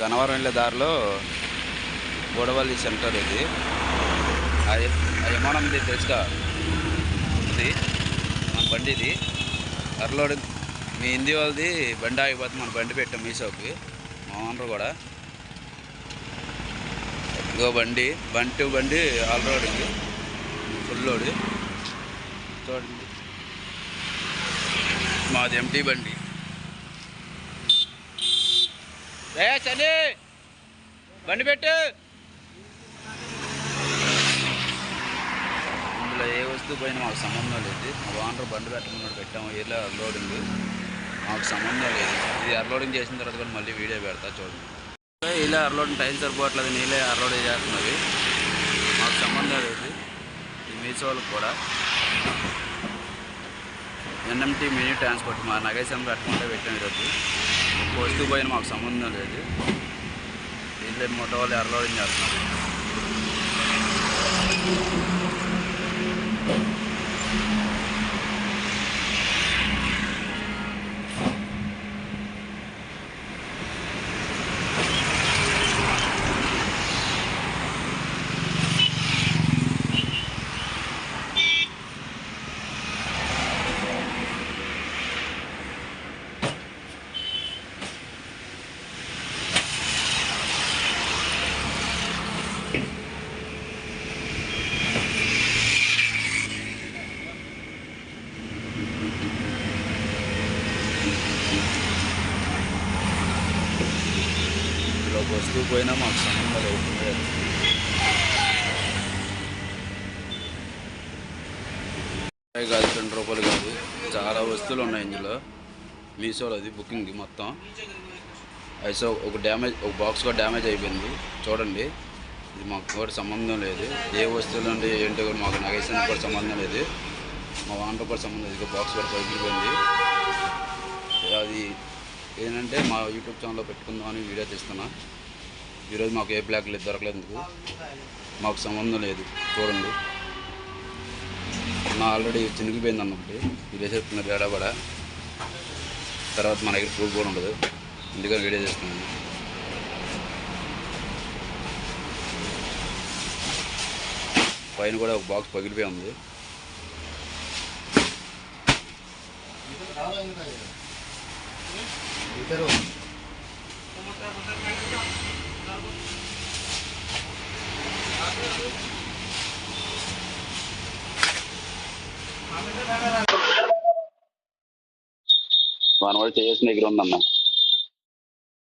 గన్నవరం వెళ్ళే దారిలో గోడవల్లి సెంటర్ ఇది. ఆ విమానం ఇది తెలుసుగా? ఇది మన బండి ఇది. అరలోడ్ మీ హిందీ వాళ్ళది బండి ఆగిపోతే మన బండి పెట్టాం మీషోకి. మా ఓనర్ కూడా. ఇగో బండి. బంటి బండి ఆల్ రోడింగ్ ఫుల్ లోడ్. చూడండి. మాది ఎంటీ బండి. రే చని బండి పెట్టు. ఇందులో ఏ వస్తువు పైన మాకు సంబంధం లేదు. మా ఓనర్ బండి పెట్టమన్నాడు పెట్టాము. ఇలా అన్లోడింగ్ మాకు సంబంధం లేదు. ఇది అన్లోడింగ్ చేసిన తర్వాత కూడా మళ్ళీ వీడియో పెడతా చూడండి. ఇలా అన్లోడింగ్ టైం సరిపోవట్లేదు నీళ్ళే అన్లోడింగ్ చేస్తున్నది మాకు సంబంధం లేదు. ఈ మీసో వాళ్ళకి కూడా. ఎన్ఎంటీ మినీ ట్రాన్స్పోర్ట్ మా నగేశం పెట్టకుండా పెట్టాం ఈరోజు. ఒక్క వస్తువు మాకు సంబంధం లేదు. దీంట్లో మూట వాళ్ళు అన్లోడింగ్ చేస్తున్నారు ఒక వస్తువు పోయినా మాకు సంబంధం అవుతుంది కాదు రెండు రూపాయలు కాదు. చాలా వస్తువులు ఉన్నాయి ఇందులో. మీషోలో అది బుకింగ్ మొత్తం. అయితే ఒక డ్యామేజ్ ఒక బాక్స్ కూడా డ్యామేజ్ అయిపోయింది. చూడండి. ఇది మాకు కూడా సంబంధం లేదు. ఏ వస్తువులు అంటే ఏంటో కూడా మాకు నగేసానికి కూడా సంబంధం లేదు. మా వాంటర్ కూడా సంబంధం లేదు. బాక్స్ కూడా పగిలిపోయింది. అది ఏంటంటే మా యూట్యూబ్ ఛానల్లో పెట్టుకుందామని వీడియో తీస్తున్నా. ఈరోజు మాకు ఏ బ్లాక్ లేదు దొరకలేదు ఎందుకు? మాకు సంబంధం లేదు చూడండి. నా ఆల్రెడీ చినిగిపోయింది అన్నప్పటి వీడియో చేస్తున్నారు ఏడాబడ తర్వాత మన దగ్గర ప్రూఫ్ కూడా ఉండదు. అందుకని వీడియో చేస్తున్నాను పైన కూడా ఒక బాక్స్ పగిలిపోయి ఉంది. మన వాడు చేసిన దగ్గర ఉందన్న